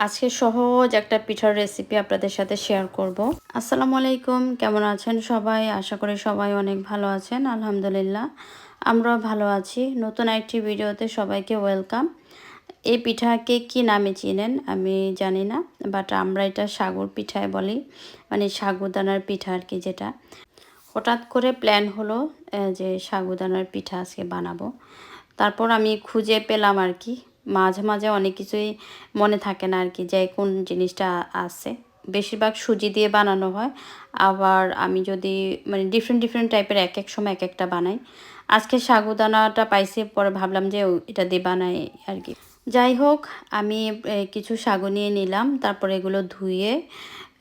আজকে সহজ একটা পিঠার রেসিপি আপনাদের সাথে শেয়ার করব। আসসালামু আলাইকুম, কেমন আছেন সবাই? আশা করি সবাই অনেক ভালো আছেন, আলহামদুলিল্লাহ। আমরাও ভালো আছি। নতুন একটি ভিডিওতে সবাইকে ওয়েলকাম এই পিঠাকে কি নামে চিনেন আমি জানি না বাট আমরা এটা সাগর পিঠায় বলি মানে সাগুদানার পিঠা আর কি যেটা। হঠাৎ করে প্ল্যান হলো যে সাগুদানার পিঠা আজকে বানাবো। তারপর আমি খুঁজে পেলাম আর কি মাঝে মাঝে অনেক কিছুই মনে থাকে না আর কি যে কোন জিনিসটা আছে। বেশিরভাগ সুজি দিয়ে বানানো হয়। আবার আমি যদি মানে ডিফারেন্ট ডিফারেন্ট টাইপের এক এক সময় এক একটা বানাই। আজকে সাগুদানাটা পাইছি, পরে ভাবলাম যে এটা দিয়ে বানাই আর কি যাই হোক, আমি কিছু সাগু নিয়ে নিলাম। তারপর এগুলো ধুয়ে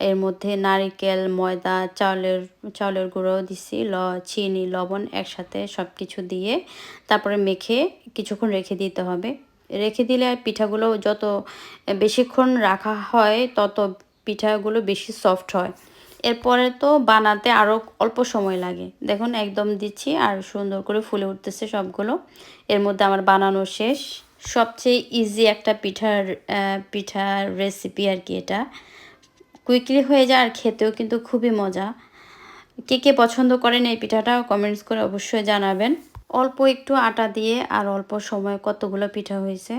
এর মধ্যে নারিকেল, ময়দা চাউলের চাউলের গুঁড়ো দিছি, ল, চিনি, লবণ একসাথে সব কিছু দিয়ে তারপরে মেখে কিছুক্ষণ রেখে দিতে হবে। রেখে দিলে আর পিঠাগুলো যত বেশিক্ষণ রাখা হয়, তত পিঠাগুলো বেশি সফট হয়। এরপরে তো বানাতে আরও অল্প সময় লাগে। দেখুন, একদম দিচ্ছি আর সুন্দর করে ফুলে উঠতেছে সবগুলো। এর মধ্যে আমার বানানো শেষ। সবচেয়ে ইজি একটা পিঠার পিঠার রেসিপি আর কি এটা। কুইকলি হয়ে যায় আর খেতেও কিন্তু খুবই মজা। কে কে পছন্দ করেন এই পিঠাটা কমেন্টস করে অবশ্যই জানাবেন। অল্প একটু আটা দিয়ে আর অল্প সময় কতগুলো পিঠা হয়েছে।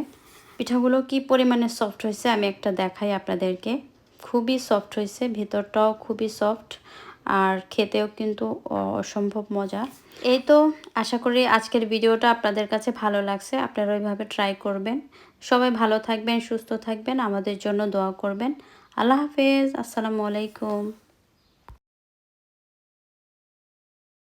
পিঠাগুলো কি পরিমাণে সফট হয়েছে আমি একটা দেখাই আপনাদেরকে। খুবই সফট হয়েছে, ভিতরটাও খুবই সফট আর খেতেও কিন্তু অসম্ভব মজা। এই তো, আশা করি আজকের ভিডিওটা আপনাদের কাছে ভালো লাগছে, আপনারা ওইভাবে ট্রাই করবেন। সবাই ভালো থাকবেন, সুস্থ থাকবেন, আমাদের জন্য দোয়া করবেন। আল্লাহ হাফেজ, আসসালামু আলাইকুম।